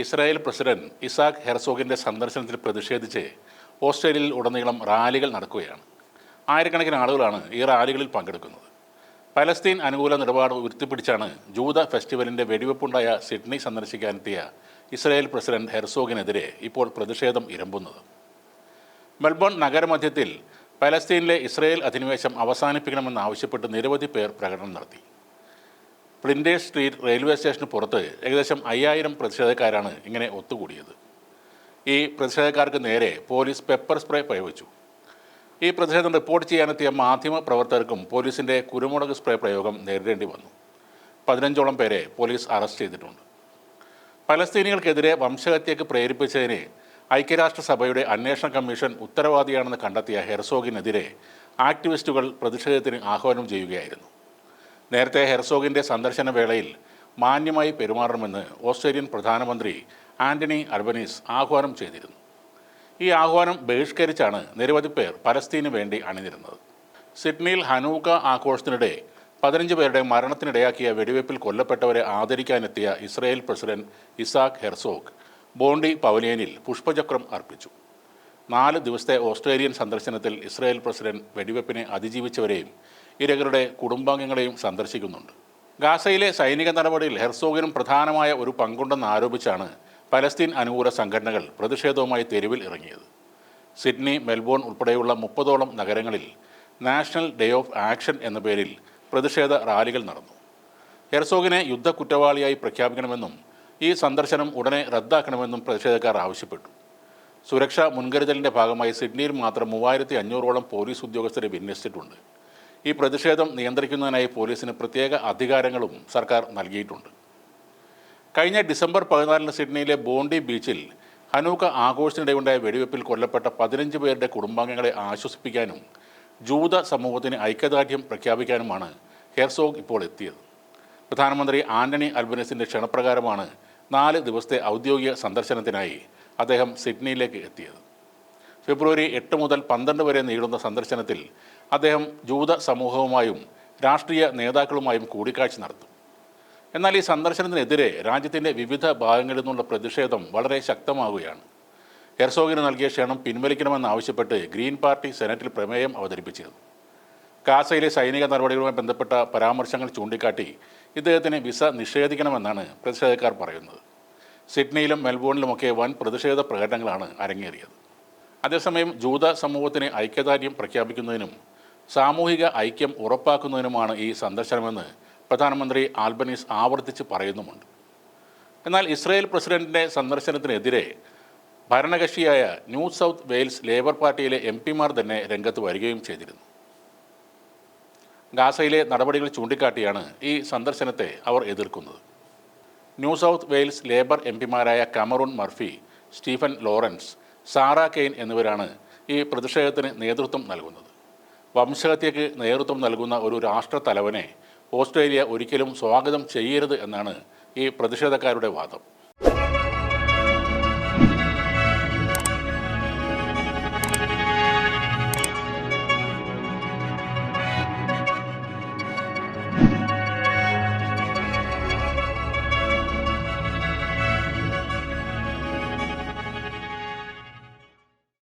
Israel president Isaac ഹെർസോഗിന്റെ സന്ദർശനത്തിൽ പ്രതിഷേധിച്ച് ഓസ്ട്രേലിയയിൽ ഉടനീളം റാലികൾ നടക്കുകയാണ്. ആയിരക്കണക്കിന് ആളുകളാണ് ഈ റാലികളിൽ പങ്കെടുക്കുന്നത്. പലസ്തീൻ അനുകൂല നിലപാട് ഉയർത്തിപ്പിടിച്ചാണ് ജൂത ഫെസ്റ്റിവലിന്റെ വെടിവെപ്പുണ്ടായ സിഡ്നി സന്ദർശിക്കാനെത്തിയ ഇസ്രായേൽ പ്രസിഡന്റ് ഹെർസോഗിനെതിരെ ഇപ്പോൾ പ്രതിഷേധം ഇരമ്പുന്നത്. മെൽബൺ നഗരമധ്യത്തിൽ പലസ്തീനിലെ ഇസ്രായേൽ അധിനിവേശം അവസാനിപ്പിക്കണമെന്നാവശ്യപ്പെട്ട് നിരവധി പേർ പ്രകടനം നടത്തി. പ്ലിൻഡേഴ്സ് സ്ട്രീറ്റ് റെയിൽവേ സ്റ്റേഷന് പുറത്ത് ഏകദേശം അയ്യായിരം പ്രതിഷേധക്കാരാണ് ഇങ്ങനെ ഒത്തുകൂടിയത്. ഈ പ്രതിഷേധക്കാർക്ക് നേരെ പോലീസ് പെപ്പർ സ്പ്രേ പ്രയോഗിച്ചു. ഈ പ്രതിഷേധം റിപ്പോർട്ട് ചെയ്യാനെത്തിയ മാധ്യമ പ്രവർത്തകർക്കും പോലീസിന്റെ കുരുമുളക് സ്പ്രേ പ്രയോഗം നേരിടേണ്ടി വന്നു. പതിനഞ്ചോളം പേരെ പോലീസ് അറസ്റ്റ് ചെയ്തിട്ടുണ്ട്. പലസ്തീനികൾക്കെതിരെ വംശഹത്യക്ക് പ്രേരിപ്പിച്ചതിന് ഐക്യരാഷ്ട്രസഭയുടെ അന്വേഷണ കമ്മീഷൻ ഉത്തരവാദിയാണെന്ന് കണ്ടെത്തിയ ഹെർസോഗിനെതിരെ ആക്ടിവിസ്റ്റുകൾ പ്രതിഷേധത്തിന് ആഹ്വാനം ചെയ്യുകയായിരുന്നു. നേരത്തെ ഹെർസോഗിന്റെ സന്ദർശന വേളയിൽ മാന്യമായി പെരുമാറണമെന്ന് ഓസ്ട്രേലിയൻ പ്രധാനമന്ത്രി ആന്റണി അർബനീസ് ആഹ്വാനം ചെയ്തിരുന്നു. ഈ ആഹ്വാനം ബഹിഷ്കരിച്ചാണ് നിരവധി പേർ പലസ്തീന് വേണ്ടി അണിനിരുന്നത്. സിഡ്നിയിൽ ഹനൂക്ക ആഘോഷത്തിനിടെ പതിനഞ്ച് പേരുടെ മരണത്തിനിടയാക്കിയ വെടിവയ്പ്പിൽ കൊല്ലപ്പെട്ടവരെ ആദരിക്കാനെത്തിയ Israel president Isaac Herzog Bondi പവലിയനിൽ പുഷ്പചക്രം അർപ്പിച്ചു. നാല് ദിവസത്തെ ഓസ്ട്രേലിയൻ സന്ദർശനത്തിൽ ഇസ്രായേൽ പ്രസിഡന്റ് വെടിവയ്പ്പിനെ അതിജീവിച്ചവരെയും ഇരകളുടെ കുടുംബാംഗങ്ങളെയും സന്ദർശിക്കുന്നുണ്ട്. ഗാസയിലെ സൈനിക നടപടിയിൽ ഹെർസോഗിനും പ്രധാനമായ ഒരു പങ്കുണ്ടെന്ന് ആരോപിച്ചാണ് പലസ്തീൻ അനുകൂല സംഘടനകൾ പ്രതിഷേധവുമായി തെരുവിൽ ഇറങ്ങിയത്. സിഡ്നി മെൽബോൺ ഉൾപ്പെടെയുള്ള മുപ്പതോളം നഗരങ്ങളിൽ നാഷണൽ ഡേ ഓഫ് ആക്ഷൻ എന്ന പേരിൽ പ്രതിഷേധ റാലികൾ നടന്നു. ഹെർസോഗിനെ യുദ്ധ കുറ്റവാളിയായി പ്രഖ്യാപിക്കണമെന്നും ഈ സന്ദർശനം ഉടനെ റദ്ദാക്കണമെന്നും പ്രതിഷേധക്കാർ ആവശ്യപ്പെട്ടു. സുരക്ഷാ മുൻകരുതലിന്റെ ഭാഗമായി സിഡ്നിയിൽ മാത്രം മൂവായിരത്തി അഞ്ഞൂറോളം പോലീസ് ഉദ്യോഗസ്ഥരെ വിന്യസിച്ചിട്ടുണ്ട്. ഈ പ്രതിഷേധം നിയന്ത്രിക്കുന്നതിനായി പോലീസിന് പ്രത്യേക അധികാരങ്ങളും സർക്കാർ നൽകിയിട്ടുണ്ട്. കഴിഞ്ഞ ഡിസംബർ പതിനാലിന് സിഡ്നിയിലെ ബോണ്ടി ബീച്ചിൽ ഹനൂക്ക ആഘോഷത്തിനിടെയുണ്ടായ വെടിവെപ്പിൽ കൊല്ലപ്പെട്ട പതിനഞ്ച് പേരുടെ കുടുംബാംഗങ്ങളെ ആശ്വസിപ്പിക്കാനും ജൂത സമൂഹത്തിന് ഐക്യദാർഢ്യം പ്രഖ്യാപിക്കാനുമാണ് ഹെർസോഗ് ഇപ്പോൾ എത്തിയത്. പ്രധാനമന്ത്രി ആന്റണി അൽബനസിന്റെ ക്ഷണപ്രകാരമാണ് നാല് ദിവസത്തെ ഔദ്യോഗിക സന്ദർശനത്തിനായി അദ്ദേഹം സിഡ്നിയിലേക്ക് എത്തിയത്. ഫെബ്രുവരി എട്ട് മുതൽ പന്ത്രണ്ട് വരെ നീളുന്ന സന്ദർശനത്തിൽ അദ്ദേഹം ജൂത സമൂഹവുമായും രാഷ്ട്രീയ നേതാക്കളുമായും കൂടിക്കാഴ്ച നടത്തും. എന്നാൽ ഈ സന്ദർശനത്തിനെതിരെ രാജ്യത്തിന്റെ വിവിധ ഭാഗങ്ങളിൽ നിന്നുള്ള പ്രതിഷേധം വളരെ ശക്തമാവുകയാണ്. ഹെർസോഗിന് നൽകിയ ക്ഷണം പിൻവലിക്കണമെന്നാവശ്യപ്പെട്ട് ഗ്രീൻ പാർട്ടി സെനറ്റിൽ പ്രമേയം അവതരിപ്പിച്ചിരുന്നു. കാസയിലെ സൈനിക നടപടികളുമായി ബന്ധപ്പെട്ട പരാമർശങ്ങൾ ചൂണ്ടിക്കാട്ടി ഇദ്ദേഹത്തിന് വിസ നിഷേധിക്കണമെന്നാണ് പ്രതിഷേധക്കാർ പറയുന്നത്. സിഡ്നിയിലും മെൽബോണിലുമൊക്കെ വൻ പ്രതിഷേധ പ്രകടനങ്ങളാണ് അരങ്ങേറിയത്. അതേസമയം ജൂത സമൂഹത്തിന് ഐക്യദാർഢ്യം പ്രഖ്യാപിക്കുന്നതിനും സാമൂഹിക ഐക്യം ഉറപ്പാക്കുന്നതിനുമാണ് ഈ സന്ദർശനമെന്ന് പ്രധാനമന്ത്രി ആൽബനീസ് ആവർത്തിച്ച് പറയുന്നുമുണ്ട്. എന്നാൽ ഇസ്രായേൽ പ്രസിഡന്റിന്റെ സന്ദർശനത്തിനെതിരെ ഭരണകക്ഷിയായ ന്യൂ സൗത്ത് വെയിൽസ് ലേബർ പാർട്ടിയിലെ എം പിമാർ തന്നെ രംഗത്ത് വരികയും ചെയ്തിരുന്നു. ഗാസയിലെ നടപടികൾ ചൂണ്ടിക്കാട്ടിയാണ് ഈ സന്ദർശനത്തെ അവർ എതിർക്കുന്നത്. New South Wales Labour M പിമാരായ Cameron Murphy Stephen Lawrence Sarah Kane എന്നിവരാണ് ഈ പ്രതിഷേധത്തിന് നേതൃത്വം നൽകുന്നത്. വംശഹത്യക്ക് നേതൃത്വം നൽകുന്ന ഒരു രാഷ്ട്ര തലവനെ ഓസ്ട്രേലിയ ഒരിക്കലും സ്വാഗതം ചെയ്യരുത് എന്നാണ് ഈ പ്രതിഷേധക്കാരുടെ വാദം.